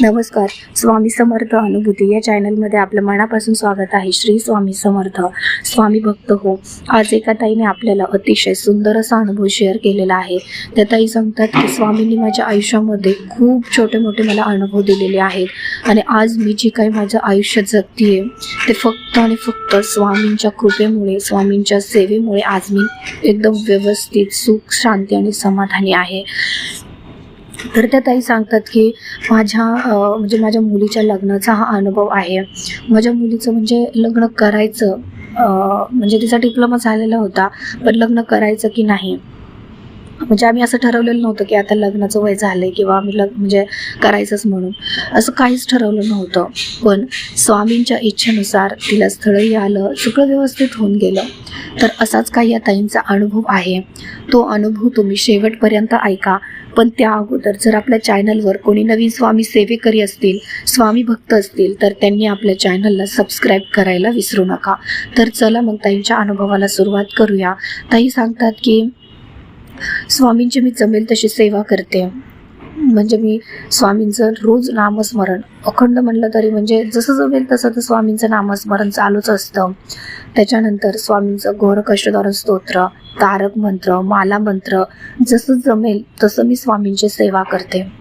नमस्कार स्वामी समर्थ अनुभूती या चॅनलमध्ये आपलं मनापासून स्वागत आहे. श्री स्वामी समर्थ स्वामी भक्त हो. आज एका ताईने आपल्याला अतिशय सुंदर असा अनुभव शेअर केलेला आहे. त्या ताई सांगतात की स्वामींनी माझ्या आयुष्यामध्ये खूप छोटे मोठे मला अनुभव दिलेले आहेत. आणि आज मी जे काही माझं आयुष्य जगतीये ते फक्त आणि फक्त स्वामींच्या कृपेमुळे स्वामींच्या सेवेमुळे आज मी एकदम व्यवस्थित सुख शांती आणि समाधानी आहे. तर त्या ताई सांगतात की माझ्या म्हणजे माझ्या मुलीच्या लग्नाचा हा अनुभव आहे. माझ्या मुलीचं म्हणजे लग्न करायचं म्हणजे तिचा डिप्लोमा झालेला होता पण लग्न करायचं की नाही? म्हणजे आम्ही असं ठरवलेलं नव्हतं की आता लग्नाचं वय झालंय किंवा आम्ही लग्न म्हणजे करायचंच म्हणून. असं काहीच ठरवलं नव्हतं. पण स्वामींच्या इच्छेनुसार तिला स्थळही आलं सगळं व्यवस्थित होऊन गेलं. तर असाच काही या ताईंचा अनुभव आहे. तो अनुभव तुम्ही शेवटपर्यंत ऐका. पण त्या अगोदर जर आपल्या चॅनलवर कोणी नवीन स्वामी सेवेकरी असतील स्वामी भक्त असतील तर त्यांनी आपल्या चॅनलला सबस्क्राईब करायला विसरू नका. तर चला मग ताईंच्या अनुभवाला सुरुवात करूया. ताई सांगतात की स्वामींची मी जमेल तशी सेवा करते. म्हणजे मी स्वामींचं रोज नामस्मरण. अखंड म्हणलं तरी म्हणजे जसं जमेल तसं तर स्वामींचं नामस्मरण चालूच असतं. त्याच्यानंतर स्वामींचं घोर स्तोत्र तारक मंत्र माला मंत्र जसं जमेल तसं मी स्वामींची सेवा करते.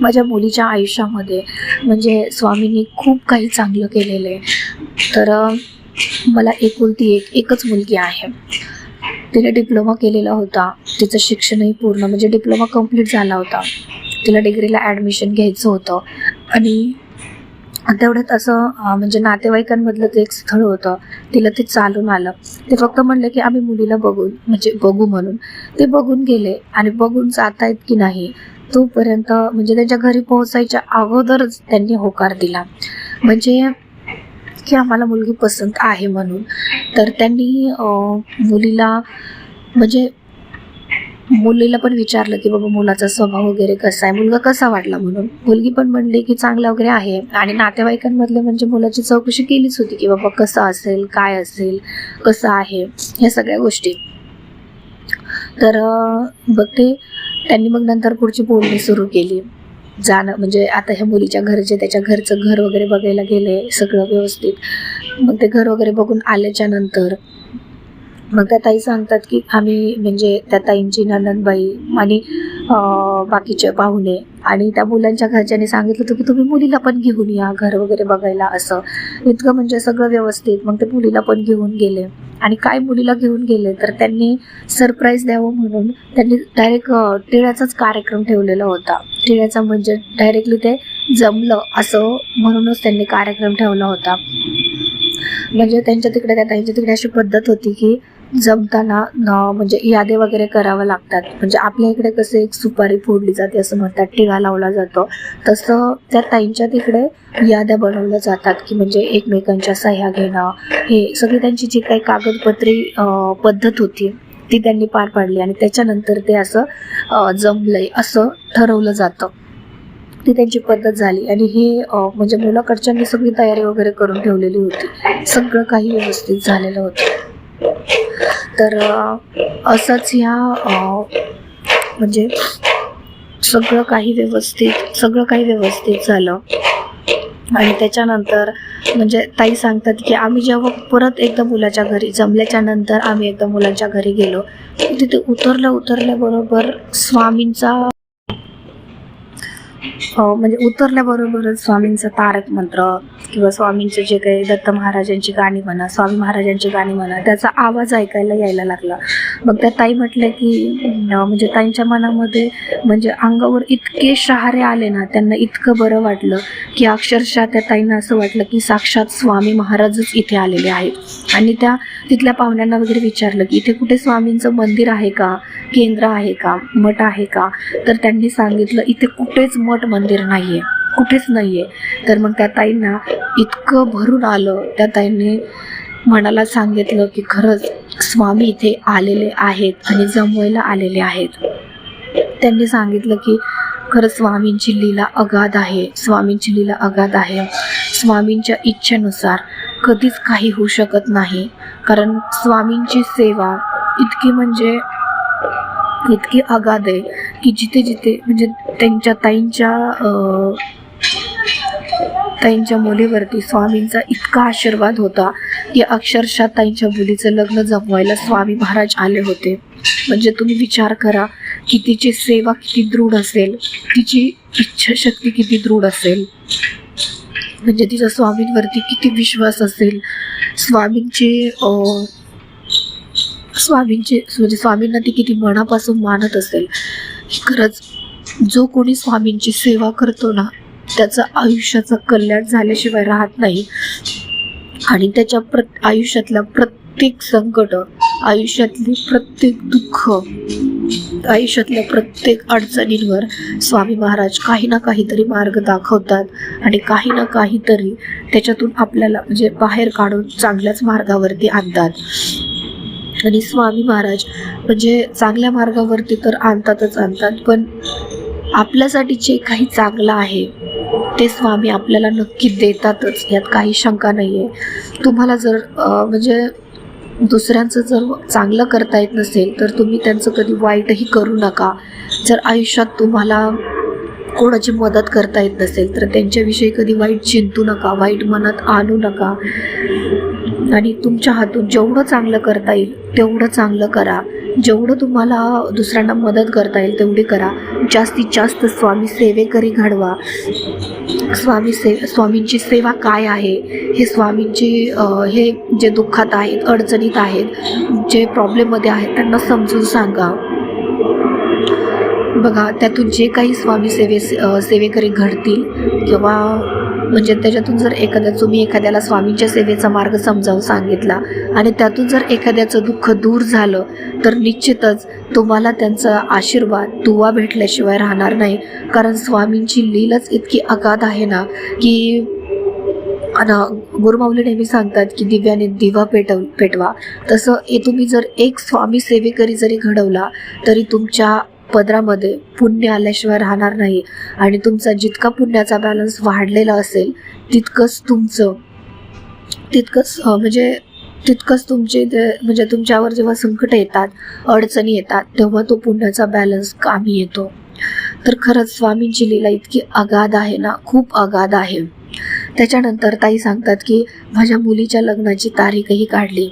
माझ्या मुलीच्या आयुष्यामध्ये म्हणजे स्वामींनी खूप काही चांगलं केलेलं आहे. तर मला एकुलती एक एकच मुलगी आहे. तिने डिप्लोमा केलेला होता. तिचं शिक्षणही पूर्ण म्हणजे डिप्लोमा कंप्लीट झाला होता. तिला डिग्रीला ॲडमिशन घ्यायचं होतं. आणि तेवढ्यात असं म्हणजे नातेवाईकांमधलं ते एक स्थळ होतं तिला ते चालून आलं. ते फक्त म्हणलं की आम्ही मुलीला बघू म्हणजे बघू म्हणून. ते बघून गेले आणि बघून जातायत की नाही तोपर्यंत म्हणजे त्यांच्या घरी पोहोचायच्या अगोदरच त्यांनी होकार दिला. म्हणजे की आम्हाला मुलगी पसंत आहे म्हणून. तर त्यांनी मुलीला म्हणजे मुलीला पण विचारलं की बाबा मुलाचा स्वभाव वगैरे कसा आहे? मुलगा कसा वाटला म्हणून? मुलगी पण म्हणली की चांगला वगैरे आहे. आणि नातेवाईकांमधले म्हणजे मुलाची चौकशी केलीच होती की बाबा कसं असेल काय असेल कसं आहे? ह्या सगळ्या गोष्टी. तर बघते त्यांनी मग नंतर पुढची बोलणी सुरू केली. जाणं म्हणजे आता ह्या मुलीच्या घरचे त्याच्या घरचं घर वगैरे बघायला गेले सगळं व्यवस्थित. मग ते घर वगैरे बघून आल्याच्यानंतर मग त्या ताई सांगतात की आम्ही म्हणजे त्या ताईंची नंदनबाई आणि बाकीचे पाहुणे आणि त्या मुलांच्या घरच्यांनी सांगितलं होतं की तुम्ही मुलीला पण घेऊन या घर वगैरे बघायला असं. इतकं म्हणजे सगळं व्यवस्थित. मग ते मुलीला पण घेऊन गेले. आणि काय मुलीला घेऊन गेले? तर त्यांनी सरप्राईज द्यावं म्हणून त्यांनी डायरेक्ट टिळ्याचाच कार्यक्रम ठेवलेला होता. टिळ्याचा म्हणजे डायरेक्टली ते जमलं असं म्हणूनच त्यांनी कार्यक्रम ठेवला होता. म्हणजे त्यांच्या तिकडे त्या ताईंच्या तिकडे अशी पद्धत होती की जमताना म्हणजे यादे वगैरे करावं लागतात. म्हणजे आपल्या इकडे कसं एक सुपारी फोडली जाते असं म्हणतात टिळा लावला जातो. तसं त्या ताईंच्या तिकडे याद्या बनवल्या जातात की म्हणजे एकमेकांच्या सह्या घेणं. हे सगळी त्यांची जी काही कागदपत्री पद्धत होती ती त्यांनी पार पाडली आणि त्याच्यानंतर ते असं जमलंय असं ठरवलं जातं. ती त्यांची पद्धत झाली आणि हे म्हणजे मुलाकडच्यांनी सगळी तयारी वगैरे करून ठेवलेली होती. सगळं काही व्यवस्थित झालेलं होतं. तर असंच ह्या म्हणजे सगळं काही व्यवस्थित सगळं काही व्यवस्थित झालं. आणि त्याच्यानंतर म्हणजे ताई सांगतात की आम्ही जेव्हा परत एकदा मुलाच्या घरी जमल्याच्या नंतर आम्ही एकदा मुलांच्या घरी गेलो. तिथे उतरल्या उतरल्याबरोबर स्वामींचा म्हणजे उतरल्याबरोबरच स्वामींचा तारक मंत्र किंवा स्वामींचे जे काही दत्त महाराजांची गाणी म्हणा स्वामी महाराजांची गाणी म्हणा त्याचा आवाज ऐकायला यायला लागला. मग त्या ताई म्हटल्या की म्हणजे ताईंच्या मनामध्ये म्हणजे अंगावर इतके शहारे आले ना त्यांना इतकं बरं वाटलं की अक्षरशः त्या ताईंना असं वाटलं की साक्षात स्वामी महाराजच इथे आलेले आहेत. आणि त्या तिथल्या पाहुण्यांना वगैरे विचारलं की इथे कुठे स्वामींचं मंदिर आहे का? केंद्र आहे का? मठ आहे का? तर त्यांनी सांगितलं इथे कुठेच मठ मंदिर नाही आहे कुठेच नाही आहे तर मग त्या ताईंना इतकं भरून आलं. त्या ताईंनी मनाला सांगितलं की खरंच स्वामी इथे आलेले आहेत आणि जमवायला आलेले आहेत. त्यांनी सांगितलं की खरंच स्वामींची लीला अगाध आहे. स्वामींची लीला अगाध आहे. स्वामींच्या इच्छेनुसार कधीच काही होऊ शकत नाही. कारण स्वामींची सेवा इतकी म्हणजे इतकी अगाध आहे की जिथे जिथे म्हणजे त्यांच्या ताईंच्या ताईंच्या मुलीवरती स्वामींचा इतका आशीर्वाद होता की अक्षरशः ताईंच्या मुलीचं लग्न जमवायला स्वामी महाराज आले होते. म्हणजे तुम्ही विचार करा की तिची सेवा किती दृढ असेल तिची इच्छाशक्ती किती दृढ असेल. म्हणजे तिचा स्वामींवरती किती विश्वास असेल. स्वामींचे स्वामींचे म्हणजे स्वामींना ती किती मनापासून मानत असेल. खरंच जो कोणी स्वामींची सेवा करतो ना त्याचं आयुष्याचं कल्याण झाल्याशिवाय राहत नाही. आणि त्याच्या प्र आयुष्यातल्या प्रत्येक संकट आयुष्यातली प्रत्येक दुःख आयुष्यातल्या प्रत्येक अडचणींवर स्वामी महाराज काही ना काहीतरी मार्ग दाखवतात. आणि काही ना काहीतरी त्याच्यातून आपल्याला म्हणजे बाहेर काढून चांगल्याच मार्गावरती आणतात. आणि स्वामी महाराज म्हणजे चांगल्या मार्गावरती तर आणतातच आणतात पण आपल्यासाठी जे काही चांगलं आहे ते स्वामी आपल्याला नक्की देतातच. यात काही शंका नाही आहे तुम्हाला जर म्हणजे दुसऱ्यांचं जर चांगलं करता येत नसेल तर तुम्ही त्यांचं कधी वाईटही करू नका. जर आयुष्यात तुम्हाला कोणाची मदत करता येत नसेल तर त्यांच्याविषयी कधी वाईट चिंतू नका वाईट मनात आणू नका. आणि तुमच्या हातून जेवढं चांगलं करता येईल तेवढं चांगलं करा. जेवढं तुम्हाला दुसऱ्यांना मदत करता येईल तेवढी करा. जास्तीत जास्त स्वामी सेवेकरी घडवा. स्वामी से स्वामींची सेवा काय आहे? हे स्वामींची हे जे दुःखात आहेत अडचणीत आहेत जे प्रॉब्लेममध्ये आहेत त्यांना समजून सांगा. बघा त्यातून जे काही स्वामी सेवे सेवेकरी घडतील किंवा म्हणजे त्याच्यातून जर एखाद्या तुम्ही एखाद्याला स्वामींच्या सेवेचा मार्ग समजावून सांगितला आणि त्यातून जर एखाद्याचं दुःख दूर झालं तर निश्चितच तुम्हाला त्यांचा आशीर्वाद दुवा भेटल्याशिवाय राहणार नाही. कारण स्वामींची लीलच इतकी अगाध आहे ना की गुरुमाऊली नेहमी सांगतात की दिव्याने दिवा पेटव पेटवा. तसं हे तुम्ही जर एक स्वामी सेवेकरी जरी घडवला तरी तुमच्या पदरामध्ये पुण्य आल्याशिवाय राहणार नाही. आणि तुमचा जितका पुण्याचा बॅलन्स वाढलेला असेल तितकंच तुमचं तितकंच म्हणजे तितकंच तुमचे ते म्हणजे तुमच्यावर जेव्हा संकट येतात अडचणी येतात तेव्हा तो पुण्याचा बॅलन्स कामी येतो. तर खरंच स्वामींची लीला इतकी अगाध आहे ना खूप अगाध आहे. त्याच्यानंतर ताई सांगतात की माझ्या मुलीच्या लग्नाची तारीखही काढली.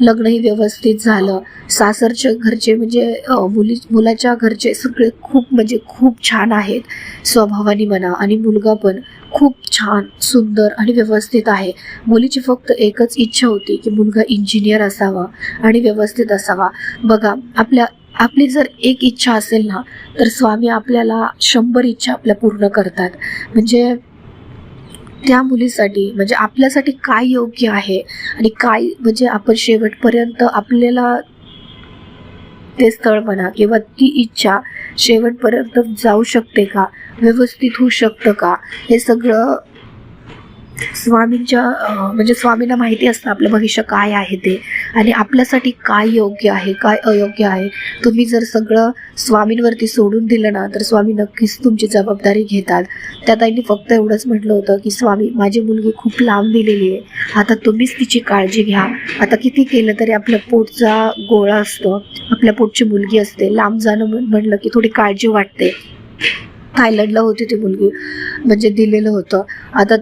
लग्नही व्यवस्थित झालं. सासरच्या घरचे म्हणजे मुली मुलाच्या घरचे सगळे खूप म्हणजे खूप छान आहेत. स्वभावाने म्हणा आणि मुलगा पण खूप छान सुंदर आणि व्यवस्थित आहे. मुलीची फक्त एकच इच्छा होती की मुलगा इंजिनियर असावा आणि व्यवस्थित असावा. बघा आपल्या आपली जर एक इच्छा असेल ना तर स्वामी आपल्याला शंभर इच्छा आपल्या पूर्ण करतात. म्हणजे त्या मुलीसाठी म्हणजे आपल्यासाठी काय योग्य आहे आणि काय म्हणजे आपण शेवटपर्यंत आपल्याला ते स्थळ म्हणा किंवा ती इच्छा शेवटपर्यंत जाऊ शकते का? व्यवस्थित होऊ शकतं का? हे सगळं स्वामींच्या म्हणजे स्वामींना माहिती असतं आपलं भविष्य काय आहे ते. आणि आपल्यासाठी काय योग्य आहे काय अयोग्य आहे तुम्ही जर सगळं स्वामींवरती सोडून दिलं ना तर स्वामी नक्कीच तुमची जबाबदारी घेतात. त्या ताईंनी फक्त एवढंच म्हटलं होतं की स्वामी माझी मुलगी खूप लांब दिलेली आहे. आता तुम्हीच तिची काळजी घ्या. आता किती केलं तरी आपल्या पोटचा गोळा असतो. आपल्या पोटची मुलगी असते. लांब जाणं म्हण- म्हणलं की थोडी काळजी वाटते. थायलंडला होती ती मुलगी. म्हणजे दिलेलं होतं. आता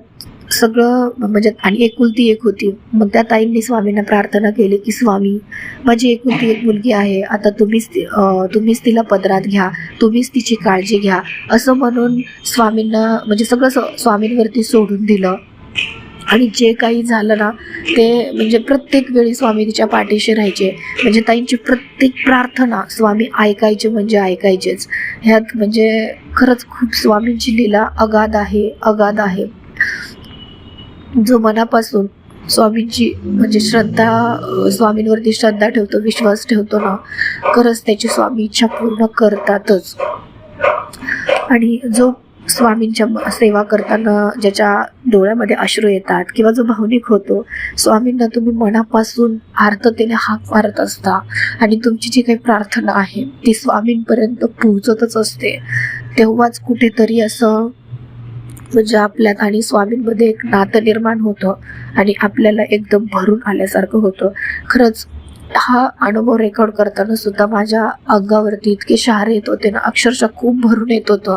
सगळं म्हणजे आणि एकुलती एक होती. मग त्या ताईंनी स्वामींना प्रार्थना केली की स्वामी माझी एकुलती एक मुलगी आहे. आता तुम्हीच तुम्हीच तिला पदरात घ्या. तुम्हीच तिची काळजी घ्या. असं म्हणून स्वामींना म्हणजे सगळं स- स्वामींवरती सोडून दिलं. आणि जे काही झालं ना ते म्हणजे प्रत्येक वेळी स्वामी तिच्या पाठीशी राहायचे. म्हणजे ताईंची प्रत्येक प्रार्थना स्वामी ऐकायचे म्हणजे ऐकायचेच. ह्यात म्हणजे खरंच खूप स्वामींची लीला अगाध आहे अगाध आहे. जो मनापासून स्वामींची म्हणजे श्रद्धा स्वामींवरती श्रद्धा ठेवतो विश्वास ठेवतो ना खरंच त्याची स्वामी इच्छा पूर्ण करतातच. आणि जो स्वामींच्या म- सेवा करताना ज्याच्या डोळ्यामध्ये अश्रू येतात किंवा जो भावनिक होतो स्वामींना तुम्ही मनापासून आर्ततेने हाक मारत असता आणि तुमची जी काही प्रार्थना आहे ती स्वामींपर्यंत पोहोचतच असते. तेव्हाच कुठेतरी असं म्हणजे आपल्यात आणि स्वामींमध्ये एक नातं निर्माण होतं आणि आपल्याला एकदम भरून आल्यासारखं होतं. खरंच हा अनुभव रेकॉर्ड करताना सुद्धा माझ्या अंगावरती इतके शहारे येत होते ना अक्षरशः खूप भरून येत होतं.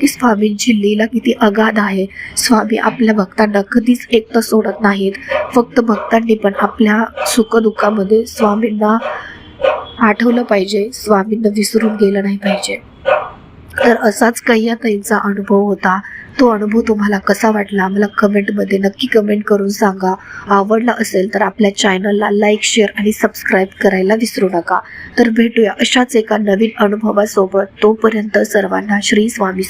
की स्वामींची लीला किती अगाध आहे. स्वामी आपल्या भक्तांना कधीच एकटं सोडत नाहीत. फक्त भक्तांनी पण आपल्या सुखदुःखामध्ये स्वामींना आठवलं पाहिजे. स्वामींना विसरून गेलं नाही पाहिजे. तर असाच काही या ताईंचा अनुभव होता. तो अनुभव तुम्हाला कसा वाटला? मला कमेंटमध्ये नक्की कमेंट करून सांगा. आवडला असेल तर आपल्या चॅनलला लाईक शेअर आणि सबस्क्राईब करायला विसरू नका. तर भेटूया अशाच एका नवीन अनुभवासोबत. तोपर्यंत सर्वांना श्री स्वामी